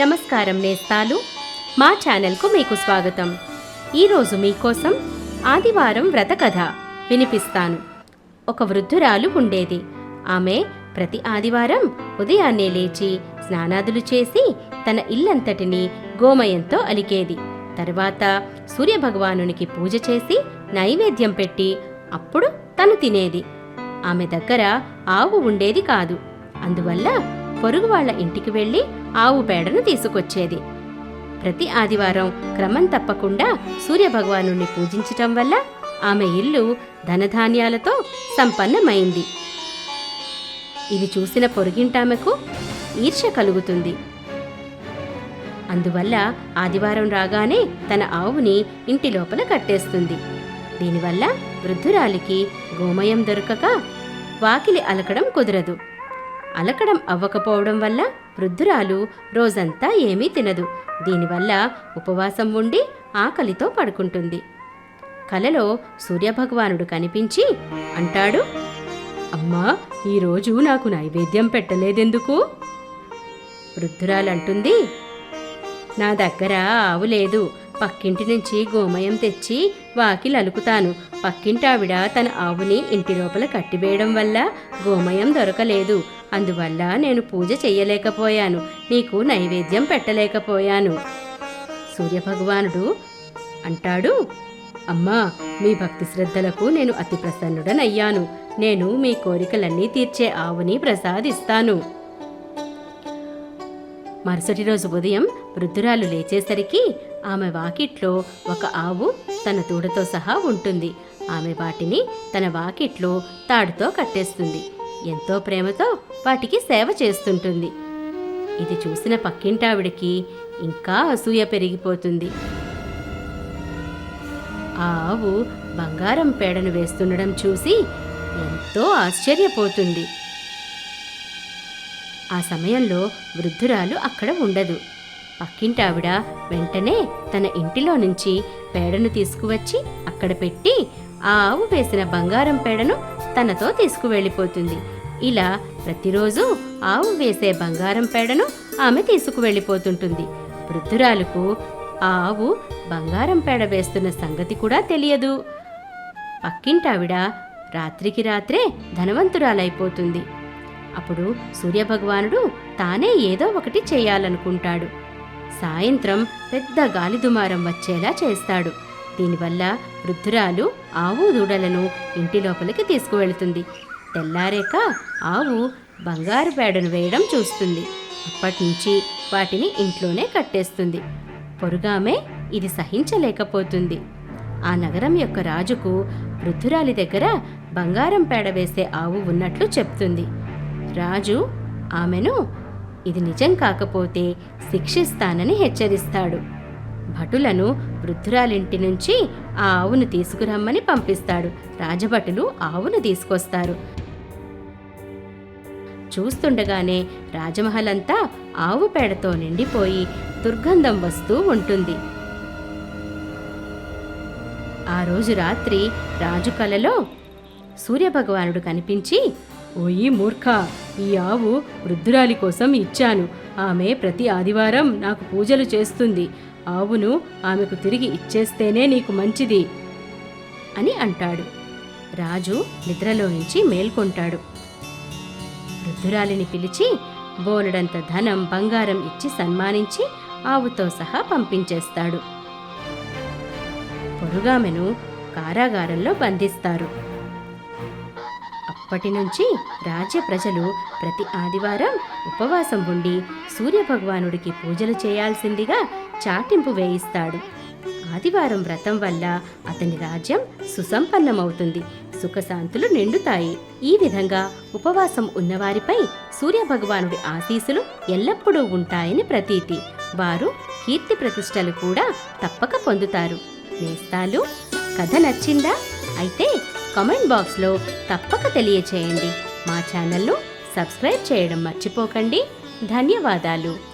నమస్కారం నేస్తాలు. మా ఛానల్కు మీకు స్వాగతం. ఈరోజు మీకోసం ఆదివారం వ్రత కథ వినిపిస్తాను. ఒక వృద్ధురాలు ఉండేది. ఆమె ప్రతి ఆదివారం ఉదయాన్నే లేచి స్నానాదులు చేసి తన ఇల్లంతటిని గోమయంతో అలికేది. తర్వాత సూర్యభగవానునికి పూజ చేసి నైవేద్యం పెట్టి అప్పుడు తను తినేది. ఆమె దగ్గర ఆవు ఉండేది కాదు. అందువల్ల పొరుగు వాళ్ళ ఇంటికి వెళ్ళి ఆవు పేడను తీసుకొచ్చేది. ప్రతి ఆదివారం క్రమం తప్పకుండా సూర్యభగవాను పూజించటం వల్ల ఆమె ఇల్లు ధనధాన్యాలతో సంపన్నమైంది. ఇది చూసిన పొరుగింటామెకు ఈర్ష్య కలుగుతుంది. అందువల్ల ఆదివారం రాగానే తన ఆవుని ఇంటి లోపల కట్టేస్తుంది. దీనివల్ల వృద్ధురాలికి గోమయం దొరకక వాకిలి అలకడం కుదరదు. అలకడం అవ్వకపోవడం వల్ల వృద్ధురాలు రోజంతా ఏమీ తినదు. దీనివల్ల ఉపవాసం ఉండి ఆకలితో పడుకుంటుంది. కలలో సూర్యభగవానుడు కనిపించి అంటాడు అమ్మా ఈరోజు నాకు నైవేద్యం పెట్టలేదెందుకు? వృద్ధురాలంటుంది నా దగ్గర ఆవు లేదు. పక్కింటి నుంచి గోమయం తెచ్చి వాకిలి అలుకుతాను. పక్కింటావిడ తన ఆవుని ఇంటి లోపల కట్టివేయడం వల్ల గోమయం దొరకలేదు. అందువల్ల నేను పూజ చెయ్యలేకపోయాను. నీకు నైవేద్యం పెట్టలేకపోయాను. సూర్యభగవానుడు అంటాడు అమ్మా మీ భక్తి శ్రద్ధలకు నేను అతి ప్రసన్నుడనయ్యాను. నేను మీ కోరికలన్నీ తీర్చే ఆవుని ప్రసాదిస్తాను. మరుసటి రోజు ఉదయం వృద్ధురాలు లేచేసరికి ఆమె వాకిట్లో ఒక ఆవు తన దూడతో సహా ఉంటుంది. ఆమె వాటిని తన వాకిట్లో తాడుతో కట్టేస్తుంది. ఎంతో ప్రేమతో వాటికి సేవ చేస్తుంటుంది. ఇది చూసిన పక్కింటావిడికి ఇంకా అసూయ పెరిగిపోతుంది. ఆ ఆవు బంగారం పేడను వేస్తుండడం చూసి ఎంతో ఆశ్చర్యపోతుంది. ఆ సమయంలో వృద్ధురాలు అక్కడ ఉండదు. పక్కింటావిడ వెంటనే తన ఇంటిలో నుంచి పేడను తీసుకువచ్చి అక్కడ పెట్టి ఆ ఆవు వేసిన బంగారం పేడను తనతో తీసుకువెళ్ళిపోతుంది. ఇలా ప్రతిరోజు ఆవు వేసే బంగారం పేడను ఆమె తీసుకువెళ్ళిపోతుంటుంది. వృద్ధురాలకు ఆ ఆవు బంగారం పేడ వేస్తున్న సంగతి కూడా తెలియదు. పక్కింటావిడ రాత్రికి రాత్రే ధనవంతురాలైపోతుంది. అప్పుడు సూర్యభగవానుడు తానే ఏదో ఒకటి చేయాలనుకుంటాడు. సాయంత్రం పెద్ద గాలిదుమారం వచ్చేలా చేస్తాడు. దీనివల్ల వృద్ధురాలు ఆవు దూడలను ఇంటి లోపలికి తీసుకువెళుతుంది. తెల్లారేక ఆవు బంగారు పేడను వేయడం చూస్తుంది. అప్పటినుంచి వాటిని ఇంట్లోనే కట్టేస్తుంది. పొరుగామే ఇది సహించలేకపోతుంది. ఆ నగరం యొక్క రాజుకు వృద్ధురాలి దగ్గర బంగారం పేడ వేసే ఆవు ఉన్నట్లు చెప్తుంది. రాజు ఆమెను ఇది నిజం కాకపోతే శిక్షిస్తానని హెచ్చరిస్తాడు. భటులను వృద్ధురాలింటి నుంచి ఆ ఆవును తీసుకురమ్మని పంపిస్తాడు. రాజభటులు ఆవును తీసుకొస్తారు. చూస్తుండగానే రాజమహల్ అంతా ఆవు పేడతో నిండిపోయి దుర్గంధం వస్తూ ఉంటుంది. ఆ రోజు రాత్రి రాజు కలలో సూర్యభగవానుడు కనిపించి ఓయి మూర్ఖ ఈ ఆవు వృద్ధురాలి కోసం ఇచ్చాను. ఆమె ప్రతి ఆదివారం నాకు పూజలు చేస్తుంది. ఆవును ఆమెకు తిరిగి ఇచ్చేస్తేనే నీకు మంచిది అని అంటాడు. రాజు నిద్రలో నుంచి మేల్కొంటాడు. వృద్ధురాలిని పిలిచి బోలెడంత ధనం బంగారం ఇచ్చి సన్మానించి ఆవుతో సహా పంపించేస్తాడు. పొరుగామెను కారాగారంలో బంధిస్తారు. అప్పటి నుంచి రాజ్య ప్రజలు ప్రతి ఆదివారం ఉపవాసం ఉండి సూర్యభగవానుడికి పూజలు చేయాల్సిందిగా చాటింపు వేయిస్తాడు. ఆదివారం వ్రతం వల్ల అతని రాజ్యం సుసంపన్నమవుతుంది. సుఖశాంతులు నిండుతాయి. ఈ విధంగా ఉపవాసం ఉన్నవారిపై సూర్యభగవానుడి ఆశీస్సులు ఎల్లప్పుడూ ఉంటాయని ప్రతీతి. వారు కీర్తి ప్రతిష్టలు కూడా తప్పక పొందుతారు. నేస్తాలు కథ నచ్చిందా? అయితే కామెంట్ బాక్స్లో తప్పక తెలియచేయండి. మా ఛానల్ను సబ్స్క్రైబ్ చేయడం మర్చిపోకండి. ధన్యవాదాలు.